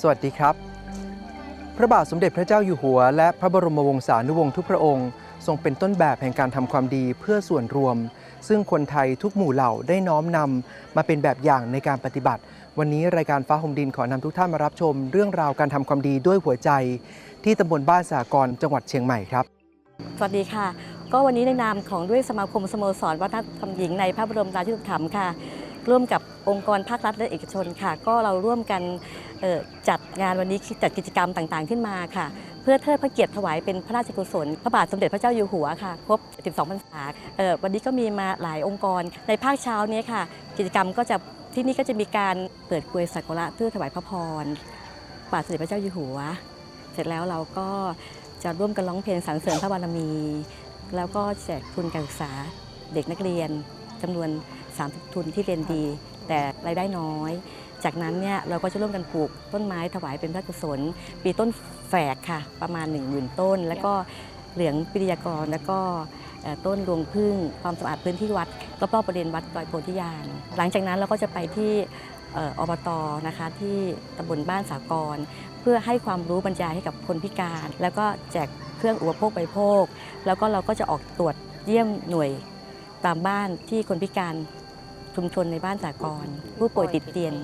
สวัสดีครับ พระบาทสมเด็จพระเจ้าอยู่หัว และพระบรมวงศานุวงศ์ทุกพระองค์ ทรงเป็นต้นแบบแห่งการทำความดีเพื่อส่วนรวม ซึ่งคนไทยทุกหมู่เหล่าได้น้อมนำมาเป็นแบบอย่างในการปฏิบัติ วันนี้รายการฟ้าห่มดินขอนำทุกท่านมารับชม เรื่องราวการทำความดีด้วยหัวใจ ที่ตำบลบ้านสากรจังหวัดเชียงใหม่ครับ สวัสดีค่ะ ก็วันนี้ในนามของด้วยสมาคมสโมสรวัฒนธรรมหญิงในพระบรมราชูปถัมภ์ค่ะ ร่วมกับองค์กรภาครัฐและเอกชนค่ะ ก็เราร่วมกันจัดงานวันนี้จัดกิจกรรมต่างๆขึ้นมาค่ะ เพื่อเทิดพระเกียรติถวายเป็นพระราชกุศล พระบาทสมเด็จพระเจ้าอยู่หัวค่ะ ครบ 12พรรษาวันนี้ก็มีมาหลายองค์กร ในภาคเช้านี้ค่ะ กิจกรรมก็จะที่นี่ก็จะมีการเปิดกลวยสักการะเพื่อถวายพระพรพระบาทสมเด็จพระเจ้าอยู่หัว เสร็จแล้วเราก็จะร่วมกันร้องเพลงสรรเสริญพระบารมี แล้วก็แจกทุนการศึกษาเด็กนักเรียนจำนวน 30 ทุนที่เรียนดี แต่รายได้น้อย จากนั้นเนี่ยเราก็จะร่วมกันปลูกต้นไม้ถวายเป็นพระกุศล ปีต้นแฝกค่ะ ประมาณ 1 0,000 ต้น แล้วก็เหลืองปิริยากรแล้วก็เอ่อต้นรวงพึ่งความสะอาดพื้นที่วัดรอบๆประเด็นวัดดอยโพธิญาณหลังจากนั้นเราก็จะไปที่เอ่ออบตนะคะที่ตำบลบ้านสากร เพื่อให้ความรู้บรรยายให้กับคนพิการ แล้วก็แจกเครื่องอุปโภคบริโภค แล้วก็เราก็จะออกตรวจเยี่ยมหน่วยตามบ้านที่คนพิการ ชุมชนในบ้านสากรผู้ป่วยติดเตียง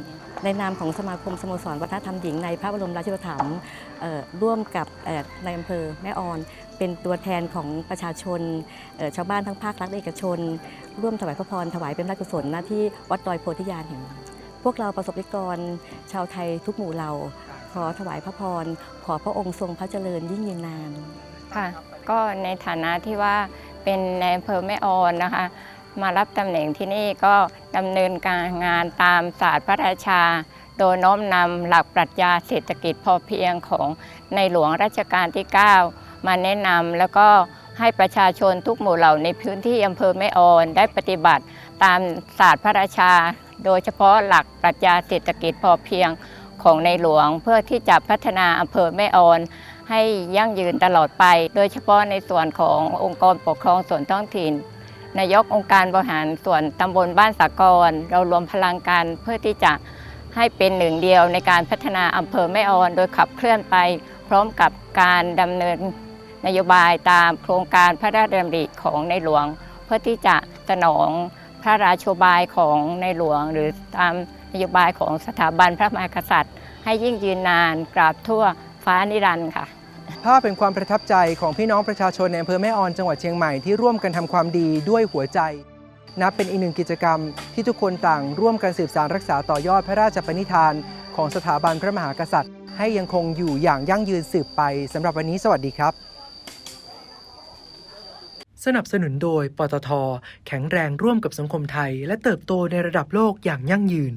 ในนามของสมาคมสโมสรวัฒนธรรมหญิงในพระบรมราชูปถัมภ์ร่วมกับในอำเภอแม่ออน เป็นตัวแทนของประชาชนชาวบ้านทั้งภาครัฐและเอกชน ร่วมถวายพระพรถวายเป็นพระกุศลหน้าที่วัดดอยโพธิญาณแห่งพวกเราประสบนิกร ชาวไทยทุกหมู่เหล่า ขอถวายพระพร ขอพระองค์ทรงพระเจริญยิ่งยืนนานค่ะก็ในฐานะที่ว่าเป็นในอำเภอแม่ออนนะคะ มารับตำแหน่งที่นี่ก็ดำเนินการงานตามศาสตร์พระราชา โดยน้อมนำหลักปรัชญาเศรษฐกิจพอเพียงของในหลวงรัชกาลที่ 9 มาแนะนำแล้วก็ให้ประชาชนทุกหมู่เหล่าในพื้นที่อำเภอแม่ออนได้ปฏิบัติตามศาสตร์พระราชา โดยเฉพาะหลักปรัชญาเศรษฐกิจพอเพียงของในหลวงเพื่อที่จะพัฒนาอำเภอแม่ออน ให้ยั่งยืนตลอดไป โดยเฉพาะในส่วนขององค์กรปกครองส่วนท้องถิ่น นายกองค์การบริหารส่วนตำบลบ้านสากร เรารวมพลังกันเพื่อที่จะให้เป็นหนึ่งเดียวในการพัฒนาอำเภอแม่ออน โดยขับเคลื่อนไป พร้อมกับการดำเนินนโยบายตามโครงการพระราชดำริของในหลวง เพื่อที่จะสนองพระราชบายของในหลวง หรือตามนโยบายของสถาบันพระมหากษัตริย์ ให้ยิ่งยืนนานกราบทั่วฟ้านิรันดร์ค่ะ ภาพเป็นความประทับใจของพี่น้องประชาชนในอำเภอแม่ออนจังหวัดเชียงใหม่ที่ร่วมกันทำความดีด้วยหัวใจ นับเป็นอีกหนึ่งกิจกรรมที่ทุกคนต่างร่วมกันสืบสานรักษาต่อยอดพระราชปณิธาน ของสถาบันพระมหากษัตริย์ ให้ยังคงอยู่อย่างยั่งยืนสืบไปสำหรับวันนี้สวัสดีครับ สนับสนุนโดยปตท แข็งแรงร่วมกับสังคมไทย และเติบโตในระดับโลกอย่างยั่งยืน